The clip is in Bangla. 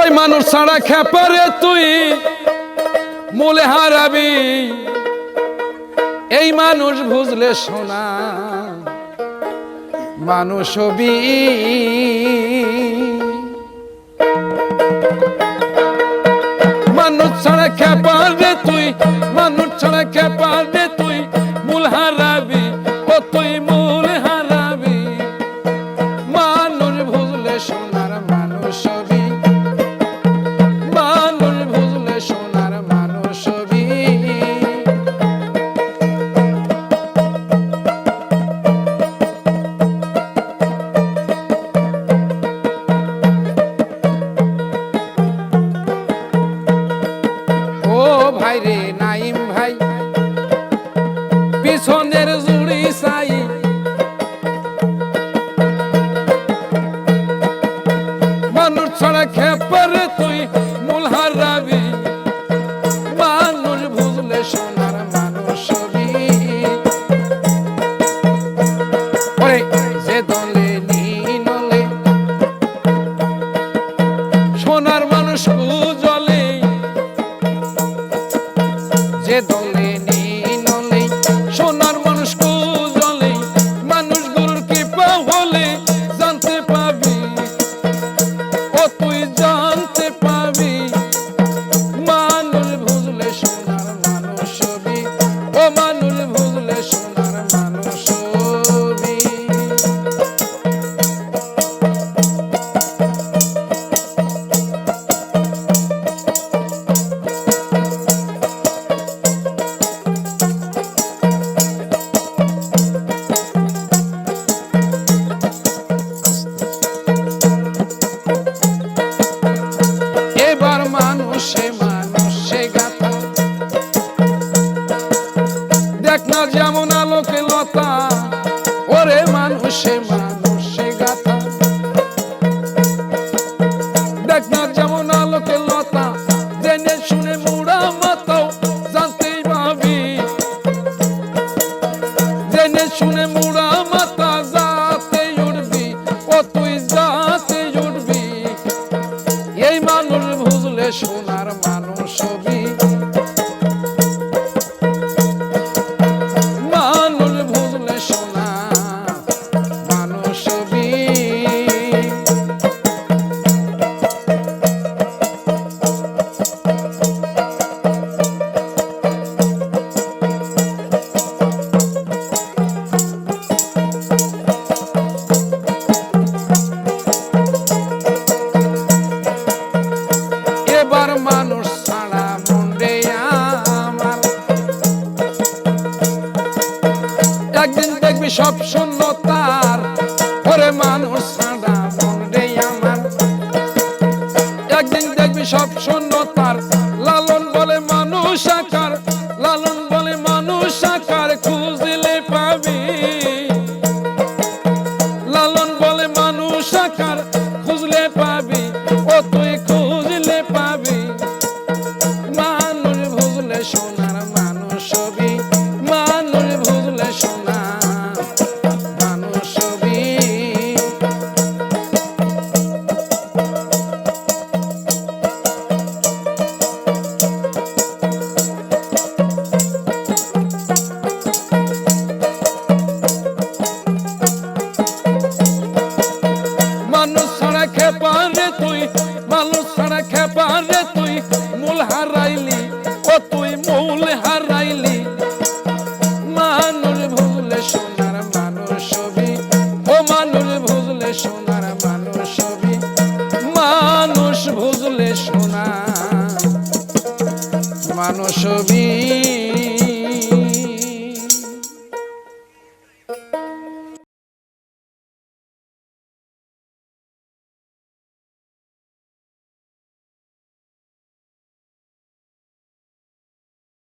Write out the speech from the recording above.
ওই মানুষ ছাড়া খেপারে তুই, মূলে হারাবি। এই মানুষ বুঝলে শোনা, মানুষ হবি। মানুষ ছাড়া খেপার রে তুই, মানুষ ছাড়া খেপার রে তুই, মূল হারাবি। ও তুই মূল রে নাইম ভাই। পিছনের জুড়ি সাই মানুষ ছড়া খেপারে তুই মানুষে মানুষে গাথা। দেখ না যেমন আলোকে লতা ওরে মানুষে মানুষে দেখবি সব শূন্য তার ওরে মানুষ সাদা মন্ডে আমার। একদিন দেখবি সব শূন্যতার, লালন বলে মানুষ আকার, লালন বলে মানুষ আকার খুঁজলে পাবি। লালন বলে মানুষ আকার মানুষ বি